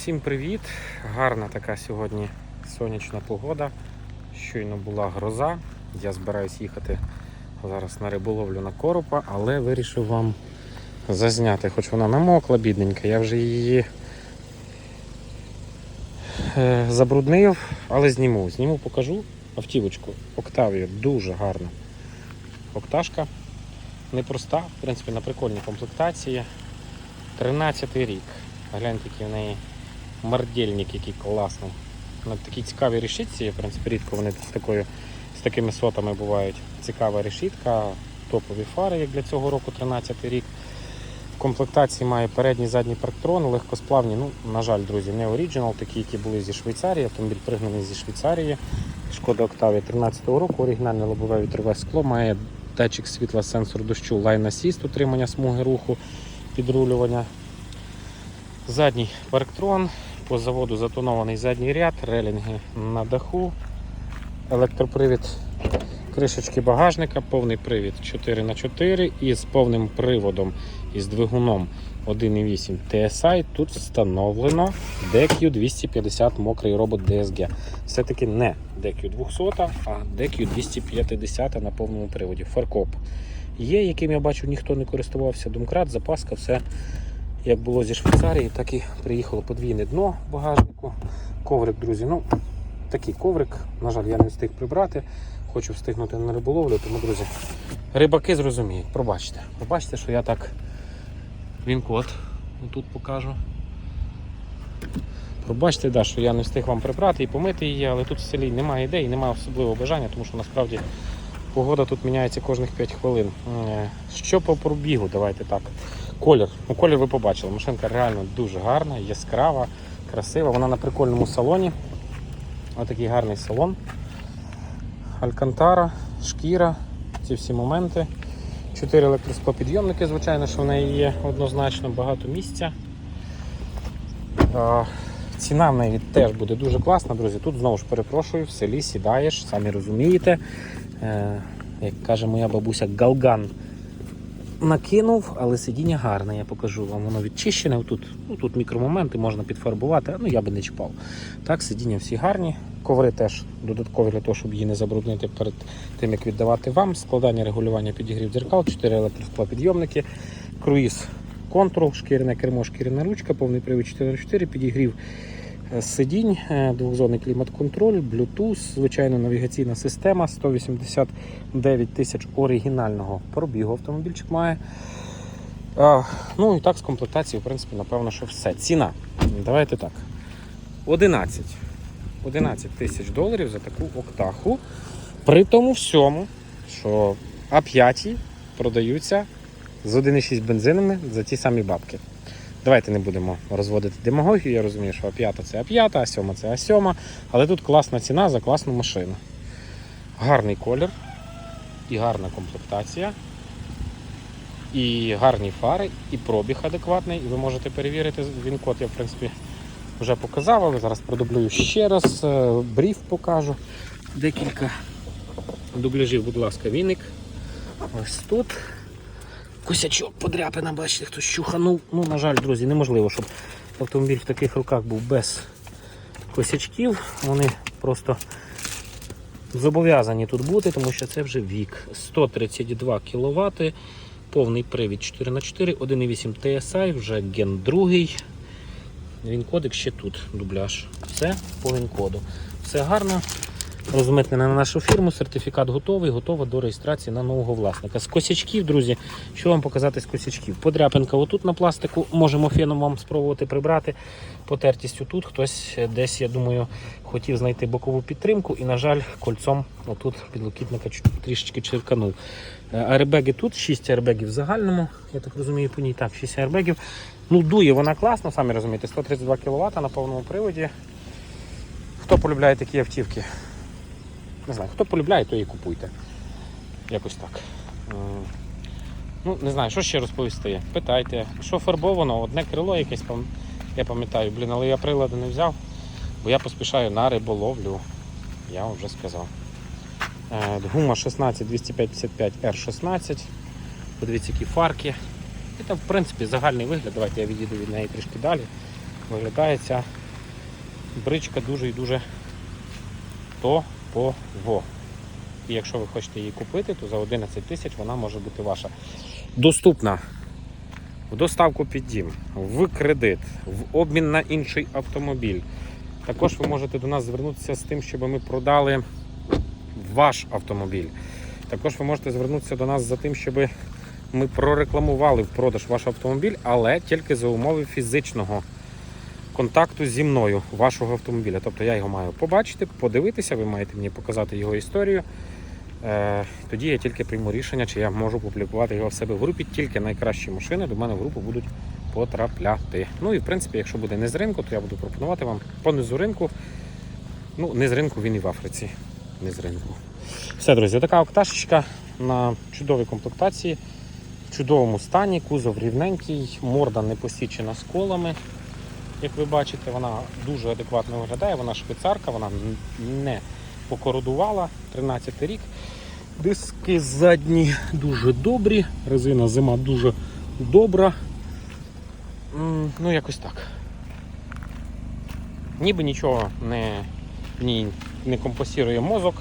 Всім привіт! Гарна така сьогодні сонячна погода. Щойно була гроза. Я збираюсь їхати зараз на риболовлю на коропа, але вирішив вам зазняти, хоч вона намокла, бідненька. Я вже її е, забруднив, але зніму. Зніму, покажу автівочку. Октавія дуже гарна. Окташка непроста, в принципі, на прикольній комплектації. 13 рік. Гляньте, який в неї мардельник, який класний. На такій цікавій решітці, в принципі, рідко вони з, такою, з такими сотами бувають. Цікава решітка, топові фари, як для цього року, 13 рік. В комплектації має передній задній парктрон, легкосплавні. Ну, на жаль, друзі, не оріджинал, такі, які були зі Швейцарії. Автомобіль пригнаний зі Швейцарії. Шкода Октавія 13 року, оригінальне лобове вітрове скло, має датчик світла, сенсор дощу, Assist, утримання смуги руху, підрулювання. Задній парктрон, по заводу затонований задній ряд, релінги на даху, електропривід кришечки багажника, повний привід 4х4 і з повним приводом із двигуном 1.8 TSI. Тут встановлено DQ250 мокрий робот DSG. Все-таки не DQ200, а DQ250 на повному приводі. Фаркоп є, яким я бачу, ніхто не користувався. Думкрат, запаска, все як було зі Швейцарії, так і приїхало подвійне дно багажнику. Коврик, друзі, ну такий коврик. На жаль, я не встиг прибрати. Хочу встигнути на риболовлю, тому, друзі, рибаки зрозуміють. Пробачте. Пробачте, що я так він код тут покажу. Пробачте, да, що я не встиг вам прибрати і помити її, але тут в селі немає ідей, немає особливого бажання, тому що насправді погода тут міняється кожних 5 хвилин. Е, Що по пробігу, давайте так. Колір. Ну, колір ви побачили. Машинка реально дуже гарна, яскрава, красива. Вона на прикольному салоні. Ось такий гарний салон. Алькантара, шкіра, ці всі моменти. Чотири електросклопідйомники, звичайно, що в неї є однозначно багато місця. Ціна в неї теж буде дуже класна, друзі. Тут знову ж перепрошую, в селі сідаєш, самі розумієте. Е, як каже моя бабуся, галган накинув, але сидіння гарне, я покажу вам. Воно відчищене. Тут, ну, тут мікромоменти можна підфарбувати, ну я би не чіпав. Так, сидіння всі гарні. Коври теж додаткові для того, щоб її не забруднити перед тим, як віддавати вам. Складання регулювання підігрів дзеркал, 4 електросклопідйомники, круїз контрол, шкіряне кермо, шкіряна ручка, повний привід 4х4, підігрів сидінь, е, двохзонний клімат-контроль, Bluetooth, звичайно, навігаційна система, 189 тисяч оригінального пробігу автомобільчик має. Ну і так з комплектації, в принципі, напевно, що все. Ціна. Давайте так. 11. 11 тисяч доларів за таку октаху. При тому всьому, що А5 продаються з 1,6 бензинами за ті самі бабки. Давайте не будемо розводити демагогію. Я розумію, що А5 це А5, А7 це А7, але тут класна ціна за класну машину. Гарний колір і гарна комплектація, і гарні фари, і пробіг адекватний. І ви можете перевірити він код, я в принципі вже показав, але зараз продублюю ще раз. е, Бріф покажу. Декілька дубляжів, будь ласка, віник. Ось тут. Косячок подряпина, бачите, хтось чуханув. Ну, на жаль, друзі, неможливо, щоб автомобіль в таких руках був без косячків. Вони просто зобов'язані тут бути, тому що це вже вік. 132 кВт, повний привід 4х4, 1,8 TSI, вже ген 2. Він кодик ще тут, дубляж. Все по він-коду. Все гарно. Розмитнена на нашу фірму, сертифікат готовий, готова до реєстрації на нового власника. З косячків, друзі, що вам показати з косячків? Подряпинка отут на пластику, можемо феном вам спробувати прибрати. Потертістю тут хтось десь, я думаю, хотів знайти бокову підтримку і, на жаль, кольцом отут підлокітника трішечки черканув. Е, Аербеги тут, 6 аербегів в загальному, я так розумію, по ній так, 6 аербегів. Ну, дує вона класно, самі розумієте, 132 кВт на повному приводі. Хто полюбляє такі автівки? Не знаю, хто полюбляє, то і купуйте. Якось так. Ну, не знаю, що ще розповісти. Питайте, що фарбовано, одне крило якесь, я пам'ятаю, блін, але я прилади не взяв, бо я поспішаю на риболовлю. Я вам вже сказав. Е, Гума 16 255 R16. Подивіться, які фарки. І там, в принципі, загальний вигляд. Давайте я відійду від неї трішки далі. виглядає ця бричка дуже і дуже топово. І якщо ви хочете її купити, то за 11 тисяч вона може бути ваша. Доступна в доставку під дім, в кредит, в обмін на інший автомобіль. Також ви можете до нас звернутися з тим, щоб ми продали ваш автомобіль. Також ви можете звернутися до нас за тим, щоб ми прорекламували в продаж ваш автомобіль, але тільки за умови фізичного контакту зі мною вашого автомобіля. Тобто я його маю побачити, подивитися, ви маєте мені показати його історію. Е, Тоді я тільки прийму рішення, чи я можу публікувати його в себе в групі. Тільки найкращі машини до мене в групу будуть потрапляти. Ну і в принципі, якщо буде не з ринку, то я буду пропонувати вам по низу ринку. Ну, не з ринку, він і в Африці. Не з ринку. Все, друзі, така окташечка на чудовій комплектації, в чудовому стані, кузов рівненький, морда не посічена сколами. Як ви бачите, вона дуже адекватно виглядає, вона швейцарка, вона не покородувала. 13 рік. Диски задні дуже добрі, резина зима дуже добра. Ну, якось так. Ніби нічого не, ні, не компостує мозок,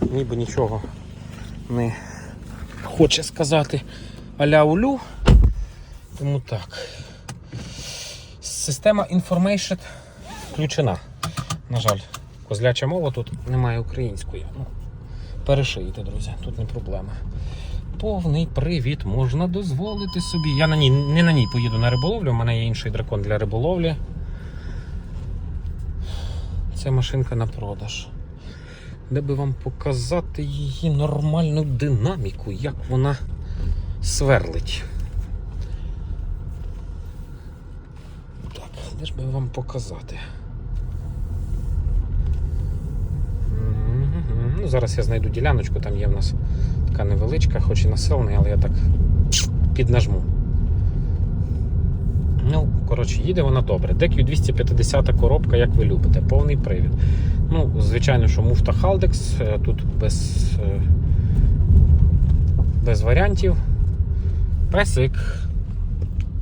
ніби нічого не хоче сказати аля улю. Тому так. Система Information включена. На жаль, козляча мова тут немає української. Ну, перешиєте, друзі, тут не проблема. Повний привід можна дозволити собі. Я на ній не на ній поїду на риболовлю, у мене є інший дракон для риболовлі. Це машинка на продаж. Де би вам показати її нормальну динаміку, як вона сверлить. Так, де ж би вам показати? Ну, зараз я знайду діляночку, там є в нас така невеличка, хоч і населена, але я так піднажму. Ну, коротше, їде вона добре. DQ 250 коробка, як ви любите, повний привід. Ну, звичайно, що муфта е, тут без, е, без варіантів. Песик.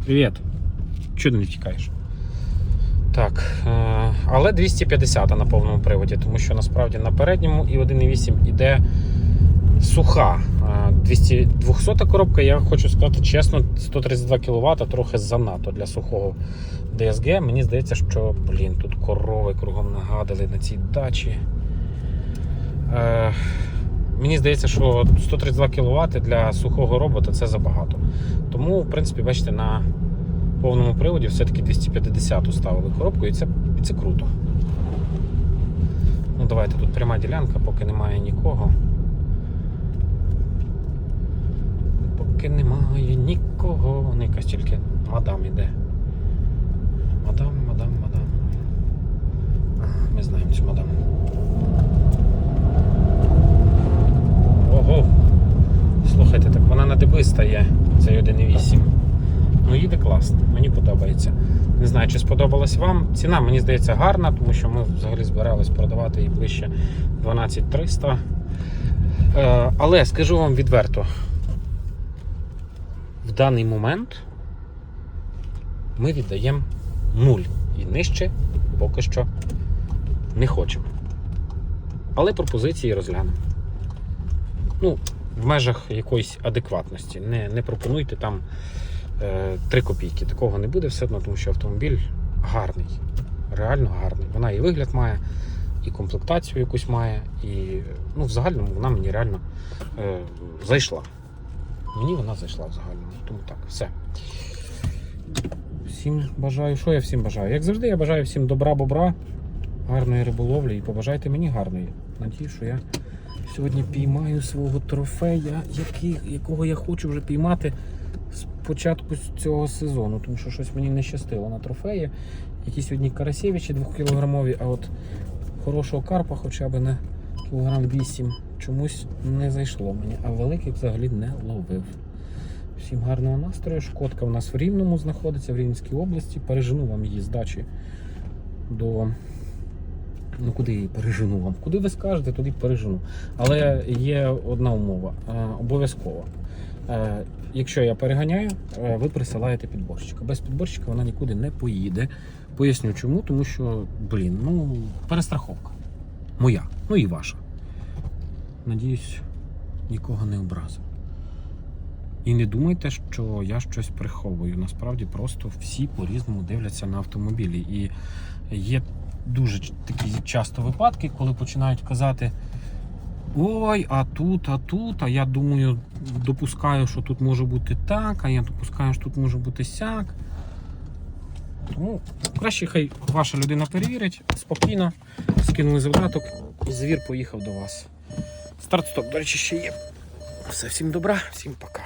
Привіт. Чого не втікаєш? Так, е, але 250 на повному приводі, тому що насправді на передньому і 1.8 іде суха. Е, 200, 200 коробка, я хочу сказати чесно, 132 кВт трохи занадто для сухого DSG. Мені здається, що блін, тут корови кругом нагадали на цій дачі. Е, мені здається, що 132 кВт для сухого робота це забагато. Тому, в принципі, бачите, на повному приводі все-таки 250 ставили коробку, і це, і це круто. Ну, давайте тут пряма ділянка, поки немає нікого. Поки немає нікого. Ну, якась тільки мадам іде. Мадам, мадам, мадам. Ага, ми знаємо цю мадам. Ого! Слухайте, так вона на деби стає, цей 1.8. Ну, їде класно, мені подобається. Не знаю, чи сподобалась вам. Ціна, мені здається, гарна, тому що ми взагалі збирались продавати її ближче 12300. Е, але скажу вам відверто, в даний момент ми віддаємо нуль і нижче поки що не хочемо. Але пропозиції розглянемо. Ну, в межах якоїсь адекватності. Не, не пропонуйте там 3 копійки. Такого не буде все одно, тому що автомобіль гарний, реально гарний. Вона і вигляд має, і комплектацію якусь має, і ну, в загальному вона мені реально е, зайшла. Мені вона зайшла в загальному. Тому так, все. Всім бажаю, що я всім бажаю? Як завжди, я бажаю всім добра, бобра, гарної риболовлі і побажайте мені гарної. Надію, що я сьогодні піймаю свого трофея, який, якого я хочу вже піймати з початку цього сезону, тому що щось мені не щастило на трофеї. Якісь одні карасєвичі 2 кілограмові, а от хорошого карпа хоча б на кілограм 8 чомусь не зайшло мені, а великий взагалі не ловив. Всім гарного настрою. Шкодка в нас в Рівному знаходиться, в Рівненській області. Пережену вам її з дачі до. Ну, куди її пережену вам? Куди ви скажете, туди пережену. Але є одна умова. Обов'язково. Е, якщо я переганяю, е, ви присилаєте підборщика. Без підборщика вона нікуди не поїде. Поясню чому, тому що, блін, ну, перестраховка. Моя, ну і ваша. Надіюсь, нікого не образив. І не думайте, що я щось приховую. Насправді просто всі по-різному дивляться на автомобілі. І є дуже такі часто випадки, коли починають казати: Ой, а тут, а тут, а я думаю, допускаю, що тут може бути так, а я допускаю, що тут може бути сяк. Тому краще хай ваша людина перевірить спокійно, скинули завдаток, і звір поїхав до вас. Старт-стоп, до речі, ще є. Все, всім добра, всім пока.